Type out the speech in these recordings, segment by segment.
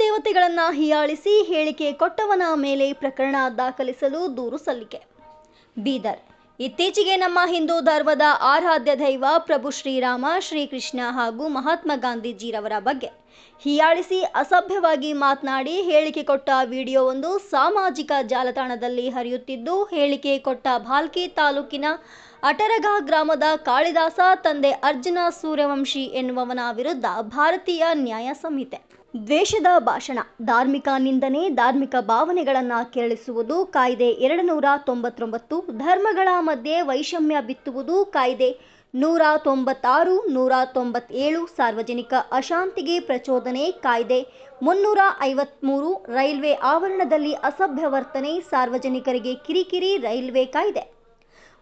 ದೇವತೆಗಳನ್ನ ಹೀಯಾಳಿಸಿ ಹೇಳಿಕೆ ಕೊಟ್ಟವನ ಮೇಲೆ ಪ್ರಕರಣ ದಾಖಲಿಸಲು ದೂರು ಸಲ್ಲಿಕೆ. ಬೀದರ್. ಇತ್ತೀಚೆಗೆ ನಮ್ಮ ಹಿಂದೂ ಧರ್ಮದ ಆರಾಧ್ಯ ದೈವ ಪ್ರಭು ಶ್ರೀರಾಮ, ಶ್ರೀಕೃಷ್ಣ ಹಾಗೂ ಮಹಾತ್ಮ ಗಾಂಧೀಜಿರವರ ಬಗ್ಗೆ ಹೀಯಾಳಿಸಿ ಅಸಭ್ಯವಾಗಿ ಮಾತನಾಡಿ ಹೇಳಿಕೆ ಕೊಟ್ಟ ವಿಡಿಯೋವೊಂದು ಸಾಮಾಜಿಕ ಜಾಲತಾಣದಲ್ಲಿ ಹರಿಯುತ್ತಿದ್ದು, ಹೇಳಿಕೆ ಕೊಟ್ಟ ಭಾಲ್ಕಿ ತಾಲೂಕಿನ ಅಟರಗ ಗ್ರಾಮದ ಕಾಳಿದಾಸ ತಂದೆ ಅರ್ಜುನ ಸೂರ್ಯವಂಶಿ ಎನ್ನುವವನ ವಿರುದ್ಧ ಭಾರತೀಯ ನ್ಯಾಯ ಸಂಹಿತೆ. ದ್ವೇಷದ ಭಾಷಣ. ಧಾರ್ಮಿಕ ನಿಂದನೆ, ಧಾರ್ಮಿಕ ಭಾವನೆಗಳನ್ನು ಕೆರಳಿಸುವುದು, ಕಾಯ್ದೆ ಎರಡು ನೂರ ತೊಂಬತ್ತೊಂಬತ್ತು. ಧರ್ಮಗಳ ಮಧ್ಯೆ ವೈಷಮ್ಯ ಬಿತ್ತುವುದು ಕಾಯ್ದೆ ನೂರ ತೊಂಬತ್ತಾರು, ನೂರ ತೊಂಬತ್ತೇಳು. ಸಾರ್ವಜನಿಕ ಅಶಾಂತಿಗೆ ಪ್ರಚೋದನೆ ಕಾಯ್ದೆ ಮುನ್ನೂರ ಐವತ್ತ್ಮೂರು ರೈಲ್ವೆ ಆವರಣದಲ್ಲಿ ಅಸಭ್ಯ ವರ್ತನೆ, ಸಾರ್ವಜನಿಕರಿಗೆ ಕಿರಿಕಿರಿ ರೈಲ್ವೆ ಕಾಯ್ದೆ.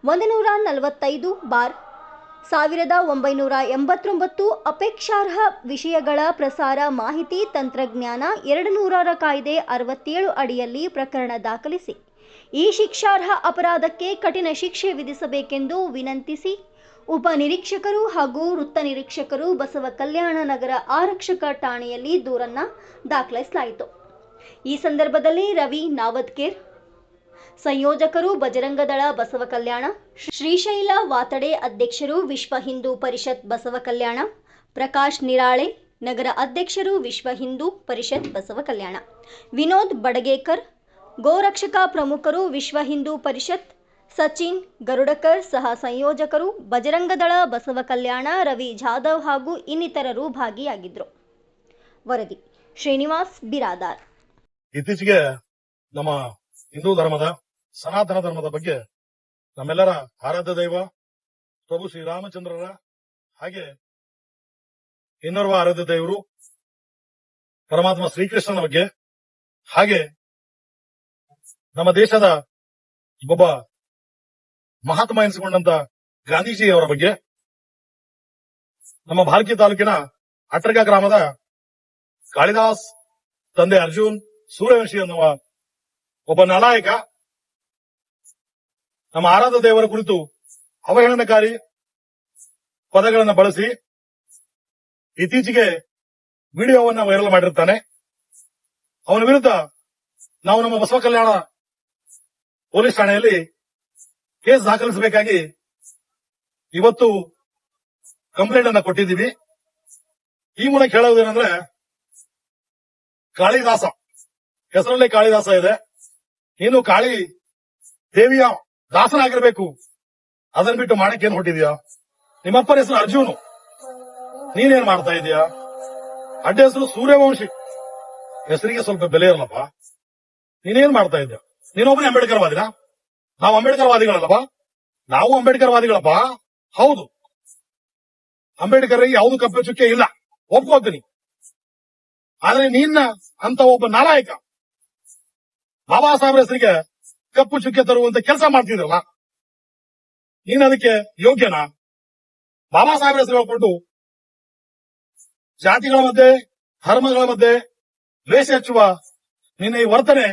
ಒಂದು ನೂರ ನಲವತ್ತೈದು ಬಾರ್ ಸಾವಿರದ ಒಂಬೈನೂರ ಎಂಬತ್ತೊಂಬತ್ತು ಅಪೇಕ್ಷಾರ್ಹ ವಿಷಯಗಳ ಪ್ರಸಾರ ಮಾಹಿತಿ ತಂತ್ರಜ್ಞಾನ ಎರಡು ನೂರರ ಕಾಯ್ದೆ ಅರವತ್ತೇಳು ಅಡಿಯಲ್ಲಿ ಪ್ರಕರಣ ದಾಖಲಿಸಿ. ಈ ಶಿಕ್ಷಾರ್ಹ ಅಪರಾಧಕ್ಕೆ ಕಠಿಣ ಶಿಕ್ಷೆ ವಿಧಿಸಬೇಕೆಂದು ವಿನಂತಿಸಿ ಉಪ ನಿರೀಕ್ಷಕರು ಹಾಗೂ ವೃತ್ತ ನಿರೀಕ್ಷಕರು ಬಸವ ಕಲ್ಯಾಣ ನಗರ ಆರಕ್ಷಕ ಠಾಣೆಯಲ್ಲಿ ದೂರನ್ನ ದಾಖಲಿಸಲಾಯಿತು. ಈ ಸಂದರ್ಭದಲ್ಲಿ ರವಿ ನಾವದ್ಕೇರ್ ಸಂಯೋಜಕರು ಬಜರಂಗದಳ ಬಸವ ಕಲ್ಯಾಣ, ಶ್ರೀಶೈಲ ವಾತಡೆ ಅಧ್ಯಕ್ಷರು ವಿಶ್ವ ಹಿಂದೂ ಪರಿಷತ್ ಬಸವ ಕಲ್ಯಾಣ, ಪ್ರಕಾಶ್ ನಿರಾಳೆ, ನಗರ ಅಧ್ಯಕ್ಷರು ವಿಶ್ವ ಹಿಂದೂ ಪರಿಷತ್ ಬಸವ ಕಲ್ಯಾಣ. ವಿನೋದ್ ಬಡಗೇಕರ್, ಗೋರಕ್ಷಕ ಪ್ರಮುಖರು ವಿಶ್ವ ಹಿಂದೂ ಪರಿಷತ್, ಸಚಿನ್ ಗರುಡಕರ್ ಸಹ ಸಂಯೋಜಕರು ಬಜರಂಗದಳ ಬಸವ ಕಲ್ಯಾಣ, ರವಿ ಜಾಧವ್ ಹಾಗೂ ಇನ್ನಿತರರು ಭಾಗಿಯಾಗಿದ್ದರು ವರದಿ, ಶ್ರೀನಿವಾಸ್ ಬಿರಾದಾರ್. ಇತ್ತೀಚೆಗೆ ನಮ್ಮ ಹಿಂದೂ ಧರ್ಮದ ಸನಾತನ ಧರ್ಮದ ಬಗ್ಗೆ ನಮ್ಮೆಲ್ಲರ ಆರಾಧ್ಯ ದೈವ, ಪ್ರಭು ಶ್ರೀರಾಮಚಂದ್ರರ ಹಾಗೆ ಇನ್ನೋರ್ವ ಆರಾಧ್ಯ ದೇವರು, ಪರಮಾತ್ಮ ಶ್ರೀಕೃಷ್ಣನ ಬಗ್ಗೆ, ಹಾಗೆ ನಮ್ಮ ದೇಶದ ಒಬ್ಬ ಮಹಾತ್ಮ ಎನಿಸಿಕೊಂಡಂತ ಗಾಂಧೀಜಿಯವರ ಬಗ್ಗೆ, ನಮ್ಮ ಭಾರತೀಯ ತಾಲೂಕಿನ ಅಟ್ರಗ ಗ್ರಾಮದ ಕಾಳಿದಾಸ್ ತಂದೆ ಅರ್ಜುನ್ ಸೂರ್ಯವಂಶಿ ಎನ್ನುವ ಒಬ್ಬ ನಾಲಾಯಕ ನಮ್ಮ ಆರಾಧ ದೇವರ ಕುರಿತು ಅವಹೇಳನಕಾರಿ ಪದಗಳನ್ನು ಬಳಸಿ ಇತ್ತೀಚೆಗೆ ವಿಡಿಯೋವನ್ನ ವೈರಲ್ ಮಾಡಿರ್ತಾನೆ. ಅವನ ವಿರುದ್ಧ ನಾವು ನಮ್ಮ ಬಸವ ಕಲ್ಯಾಣ ಪೊಲೀಸ್ ಠಾಣೆಯಲ್ಲಿ ಕೇಸ್ ದಾಖಲಿಸಬೇಕಾಗಿ ಇವತ್ತು ಕಂಪ್ಲೇಂಟ್ ಅನ್ನ ಕೊಟ್ಟಿದ್ದೀವಿ. ಈ ಮೂಲಕ ಹೇಳುವುದೇನೆಂದ್ರೆ ಕಾಳಿದಾಸ. ಹೆಸರಲ್ಲೇ ಕಾಳಿದಾಸ ಇದೆ. ನೀನು ಕಾಳಿ ದೇವಿಯ ದಾಸನಾಗಿರ್ಬೇಕು. ಅದನ್ನ ಬಿಟ್ಟು ಮಾಡಕ್ಕೆ ಏನ್ ಹೊಟ್ಟಿದ್ಯಾ ನಿಮ್ಮಪ್ಪನ ಹೆಸರು ಅರ್ಜುನು. ನೀನೇನ್ ಮಾಡ್ತಾ ಇದೀಯಾ ಅಡ್ಡ ಹೆಸರು ಸೂರ್ಯವಂಶಿ. ಹೆಸರಿಗೆ ಸ್ವಲ್ಪ ಬೆಲೆ ಇರಲ್ಲಪ್ಪ. ನೀನೇನ್ ಮಾಡ್ತಾ ಇದ್ಯಾ ನೀನೊಬ್ಬನೇ ಅಂಬೇಡ್ಕರ್ ವಾದಿನ ನಾವು ಅಂಬೇಡ್ಕರ್ ವಾದಿಗಳಲ್ಲಪ್ಪ ನಾವು ಅಂಬೇಡ್ಕರ್ ವಾದಿಗಳಪ್ಪ ಹೌದು. ಅಂಬೇಡ್ಕರ್, ಯಾವುದು ಕಪ್ಪೆ ಚುಕ್ಕೆ ಇಲ್ಲ. ಒಪ್ಕೋತೀನಿ. ಆದ್ರೆ ನಿನ್ನ ಅಂತ ಒಬ್ಬ ನಾಲಾಯಕ. ಬಾಬಾ ಸಾಹೇಬ್ರ ಹೆಸರಿಗೆ ಕಪ್ಪು ಚುಕ್ಕೆ ತರುವಂತ ಕೆಲಸ ಮಾಡ್ತಿದ್ರಲ್ಲ, ನೀನ್ ಅದಕ್ಕೆ ಯೋಗ್ಯನಾ? ಬಾಬಾ ಸಾಹೇಬ್ ಹೆಸರು ಹೇಳ್ಕೊಂಡು ಜಾತಿಗಳ ಮಧ್ಯೆ, ಧರ್ಮಗಳ ಮಧ್ಯೆ ದ್ವೇಷ ಹೆಚ್ಚುವ ನಿನ್ನ ಈ ವರ್ತನೆ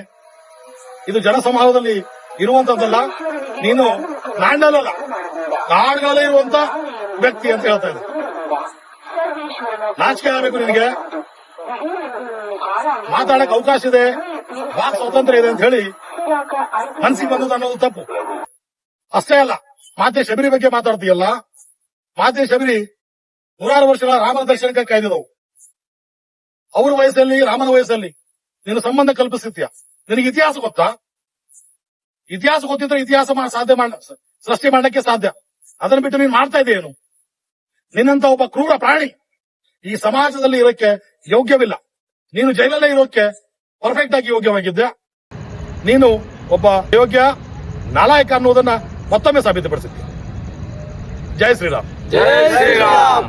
ಇದು ಜನಸಮೂಹದಲ್ಲಿ ಇರುವಂತದ್ದಲ್ಲ, ನೀನು ಲ್ಯಾಂಡಲ್ಲ ಕಾಡುಗಳಲ್ಲೇ ಇರುವಂತ ವ್ಯಕ್ತಿ ಅಂತ ಹೇಳ್ತಾ ಇದ್ದೆ. ನಾಚಿಕೆ ಆಗಬೇಕು ನಿನಗೆ. ಮಾತಾಡಕ್ ಅವಕಾಶ ಇದೆ ವಾಕ್ ಸ್ವಾತಂತ್ರ್ಯ ಇದೆ ಅಂತ ಹೇಳಿ ಮನಸ್ಸಿಗೆ ಬಂದದ್ದು ಅನ್ನೋದು ತಪ್ಪು. ಅಷ್ಟೇ ಅಲ್ಲ, ಮಾತೆ ಶಬರಿ ಬಗ್ಗೆ ಮಾತಾಡ್ತೀಯಲ್ಲ, ಮಾತೆ ಶಬರಿ ನೂರಾರು ವರ್ಷಗಳ ರಾಮನ ದರ್ಶನಕ್ಕೆ ಕಾಯ್ದಿದವು ಅವ್ರ ವಯಸ್ಸಲ್ಲಿ, ರಾಮನ ವಯಸ್ಸಲ್ಲಿ ನೀನು ಸಂಬಂಧ ಕಲ್ಪಿಸ್ತೀಯ ನಿನಗೆ ಇತಿಹಾಸ ಗೊತ್ತಾ? ಇತಿಹಾಸ ಗೊತ್ತಿದ್ರೆ ಇತಿಹಾಸ ಸಾಧ್ಯ ಮಾಡ ಸೃಷ್ಟಿ ಮಾಡಕ್ಕೆ ಸಾಧ್ಯ. ಅದನ್ನ ಬಿಟ್ಟು ನೀನ್ ಮಾಡ್ತಾ ಇದೆಯೇನು ನಿನ್ನಂತ ಒಬ್ಬ ಕ್ರೂರ ಪ್ರಾಣಿ ಈ ಸಮಾಜದಲ್ಲಿ ಇರೋಕ್ಕೆ ಯೋಗ್ಯವಿಲ್ಲ. ನೀನು ಜೈಲಲ್ಲೇ ಇರೋಕ್ಕೆ ಪರ್ಫೆಕ್ಟ್ ಆಗಿ ಯೋಗ್ಯವಾಗಿದ್ದೆ ನೀನು ಒಬ್ಬ ಯೋಗ್ಯ ನಾಲಾಯಕ ಅನ್ನೋದನ್ನ ಮತ್ತೊಮ್ಮೆ ಸಾಬೀತುಪಡಿಸಿದ್ದೆ. ಜೈ ಶ್ರೀರಾಮ್. ಜೈ ಶ್ರೀರಾಮ್.